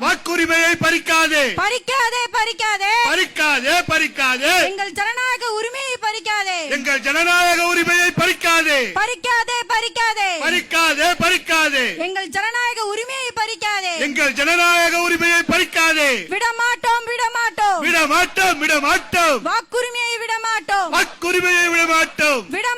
வாக்குரிமையை பறிக்காதே. பறிக்காதே பறிக்காதே. பறிக்காதே பறிக்காதே. எங்கள் ஜனநாயக உரிமையை பறிக்காதே. எங்கள் ஜனநாயக உரிமையை பறிக்காதே. பறிக்காதே பறிக்காதே. பறிக்காதே பறிக்காதே. எங்கள் ஜனநாயக உரிமையை பறிக்காதே. எங்கள் ஜனநாயக உரிமையை பறிக்காதே. விடமாட்டோம் விடமாட்டோம். விட மாட்டோம் விட மாட்டோம் வாக்குரிமையை விடமாட்டோம். வாக்குரிமையை விட மாட்டோம் விடமாட்டோம். விடமாட்டோம். விட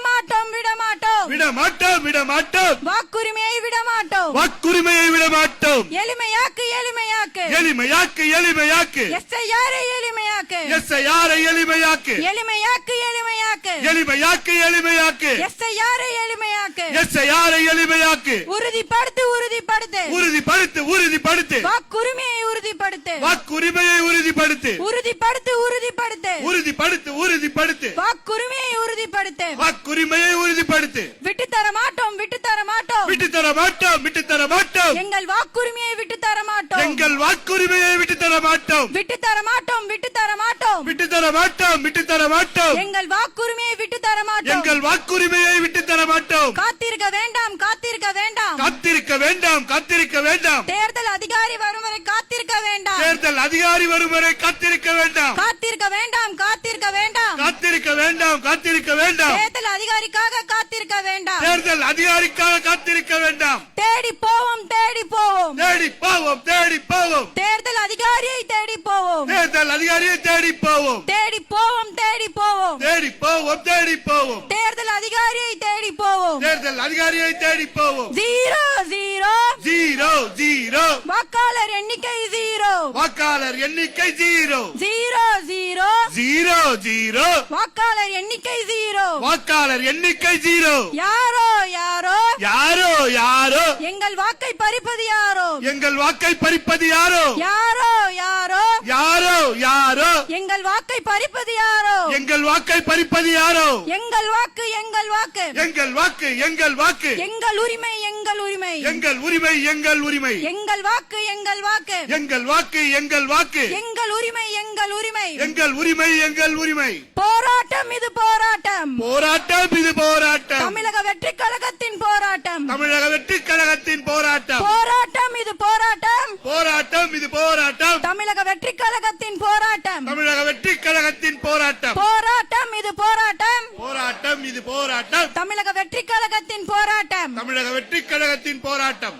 மாட்டோம் விட மாட்டோம் வாக்குரிமையை விடமாட்டோம். வாக்குரிமையை விட மாட்டோம் எளிமையாக்கு எளிமையாக்கு. எளிமையாக்கு எளிமையாக்கு. எஸ்ஐஆரை எளிமையாக்கு. எஸ் யாரை எளிமையாக்கு. எளிமையாக்கு எளிமையாக்கு. எளிமையாக்கு எளிமையாக்கு. எஸ்ஐஆரை எளிமையாக்கு. எஸ் யாரை எளிமையாக்கு. உறுதிப்படுத்து உறுதிப்படுத்து. உறுதிப்படுத்து உறுதிப்படுத்து. வாக்குரிமையை உறுதிப்படுத்து. வாக்குரிமையை உறுதிப்படுத்து. உறுதிப்படுத்து உறுதிப்படுத்து. உறுதிப்படுத்து உறுதிப்படுத்து. வாக்குரிமையை உறுதிப்படுத்து வாக்குரிமையை உறுதிப்படுத்து. விட்டு தர மாட்டோம் விட்டு தர மாட்டோம் விட்டு தர மாட்டோம் விட்டு தர மாட்டோம் எங்கள் வாக்குரிமையை விட்டு தர மாட்டோம் எங்கள் வாக்குரிமையை விட்டு தர மாட்டோம் விட்டு தர மாட்டோம் விட்டு தர மாட்டோம் விட்டு தர மாட்டோம் விட்டு தர மாட்டோம் எங்கள் வாக்குரிமையை விட்டு தர மாட்டோம் எங்கள் வாக்குரிமையை விட்டு தர மாட்டோம் காத்திருக்க வேண்டாம் காத்திருக்க வேண்டாம். காத்திருக்க வேண்டாம் காத்திருக்க வேண்டாம். தேர்தல் அதிகாரி வரும் வரை காத்திருக்க வேண்டாம். தேர்தல் அதிகாரி வரும் வரை காத்திருக்க வேண்டாம். காத்திருக்க வேண்டாம் வேண்டாம் காத்திருக்க வேண்டாம். தேர்தல் அதிகாரிக்காக காத்திருக்க வேண்டாம். தேர்தல் அதிகாரிக்காக காத்திருக்க வேண்டாம். தேடி போவோம் தேடி போவோம். தேடி போவோம் தேடி போவோம். தேர்தல் அதிகாரியை தேடி போவோம். தேர்தல் அதிகாரியை தேடி போவோம். தேடி போவோம் தேடி போவோம். தேடி போவோம் தேடி போவோம். தேர்தல் அதிகாரியை தேடி போவோம். தேர்தல் அதிகாரியை தேடி போவோம். Zero zero. Zero zero. வாக்காளர் எண்ணிக்கை ஜீரோ. வாக்காளர் எண்ணிக்கை zero. Zero zero. Zero zero. வாக்காளர் எண்ணிக்கை ஜீரோ. வாக்காளர் எண்ணிக்கை ஜீரோ. யாரோ யாரோ? யாரோ யாரோ? எங்கள் வாக்கை பறிப்பது யாரோ? எங்கள் வாக்கை பறிப்பது யாரோ? யாரோ யாரோ? யாரோ? யாரோ? எங்கள் வாக்கை பறிப்பது யாரோ? எங்கள் வாக்கை பறிப்பது யாரோ? எங்கள் வாக்கு எங்கள் வாக்கு. எங்கள் வாக்கு எங்கள் வாக்கு. எங்கள் உரிமை எங்கள் உரிமை. எங்கள் உரிமை எங்கள் உரிமை. எங்கள் வாக்கு எங்கள் வாக்கு. எங்கள் வாக்கு எங்கள் வாக்கு. எங்கள் உரிமை எங்கள் உரிமை. எங்கள் உரிமை எங்கள் உரிமை. போராட்டம் இது போராட்டம். போராட்டம் இது போராட்டம். தமிழக வெற்றி கழகத்தின் போராட்டம். தமிழக வெற்றி கழகத்தின் போராட்டம். போராட்டம் இது போராட்டம். தமிழக வெற்றி கழகத்தின் போராட்டம். தமிழக வெற்றி கழகத்தின் போராட்டம். போராட்டம் இது போராட்டம். போராட்டம் இது போராட்டம். தமிழக வெற்றி கழகத்தின் போராட்டம். தமிழக வெற்றி கழகத்தின் போராட்டம்.